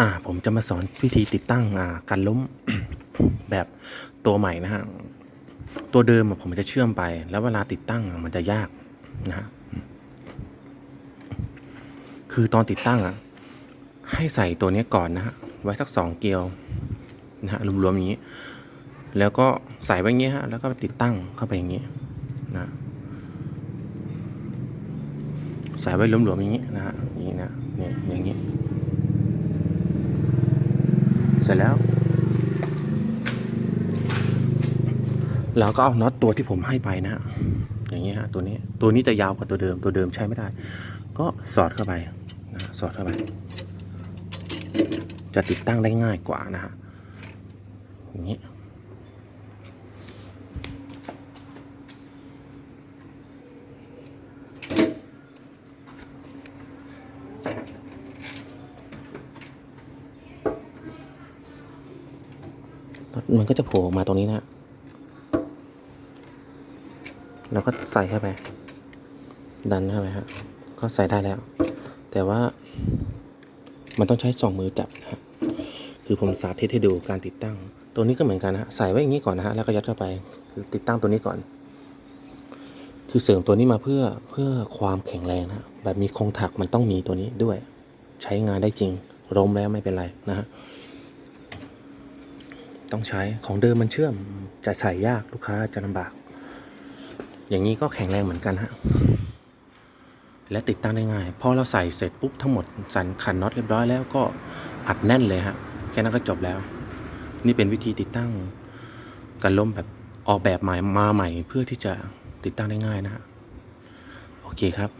อ่าผมจะมาสอนวิธีติดตั้งอ่าการล้ม แบบตัวใหม่นะฮะตัวเดิมผมจะเชื่อมไป แล้วเวลาติดตั้งมันจะยากนะฮะคือตอนติดตั้งอะ ให้ใส่ตัวนี้ก่อนนะฮะไว้สักสองเกลียวนะฮะรวมๆอย่างนี้ แล้วก็ใส่ไว้อย่างนี้ฮะแล้วก็ติดตั้งเข้าไปอย่างนี้นะใส่ไว้หลวมๆอย่างนี้นะฮะอย่างนี้นะเนี่ยอย่างนี้ ร็จแล้ว เราก็เอาน็อตตัวที่ผมให้ไปนะฮะอย่างนี้ฮะตัวนี้ตัวนี้จะยาวกว่าตัวเดิมตัวเดิมใช้ไม่ได้ ก็สอดเข้าไปนะสอดเข้าไป จะติดตั้งได้ง่ายกว่านะฮะอย่างนี้ มันก็จะโผล่ออกมาตรงนี้นะแล้วก็ใส่เข้าไป ดันเข้าไปฮะก็ใส่ได้แล้ว แต่ว่ามันต้องใช้สองมือจับนะฮะคือผมสาธิตให้ดูการติดตั้ง ตัวนี้ก็เหมือนกันนะฮะใส่ไว้อย่างนี้ก่อนนะฮะแล้วก็ยัดเข้าไปคือติดตั้งตัวนี้ก่อน คือเสริมตัวนี้มาเพื่อเพื่อความแข็งแรงนะฮะแบบมีโครงถักมันต้องมีตัวนี้ด้วย ใช้งานได้จริงล้มแล้วไม่เป็นไรนะฮะ ต้องใช้ของเดิมมันเชื่อมจะใส่ยากลูกค้าจะลำบาก อย่างนี้ก็แข็งแรงเหมือนกันฮะและติดตั้งได้ง่ายพอเราใส่เสร็จปุ๊บทั้งหมดสันขันน็อตเรียบร้อยแล้วก็อัดแน่นเลยฮะแค่นั้นก็จบแล้ว นี่เป็นวิธีติดตั้งกันล้มแบบออกแบบใหม่มาใหม่เพื่อที่จะติดตั้งได้ง่ายนะฮะโอเคครับ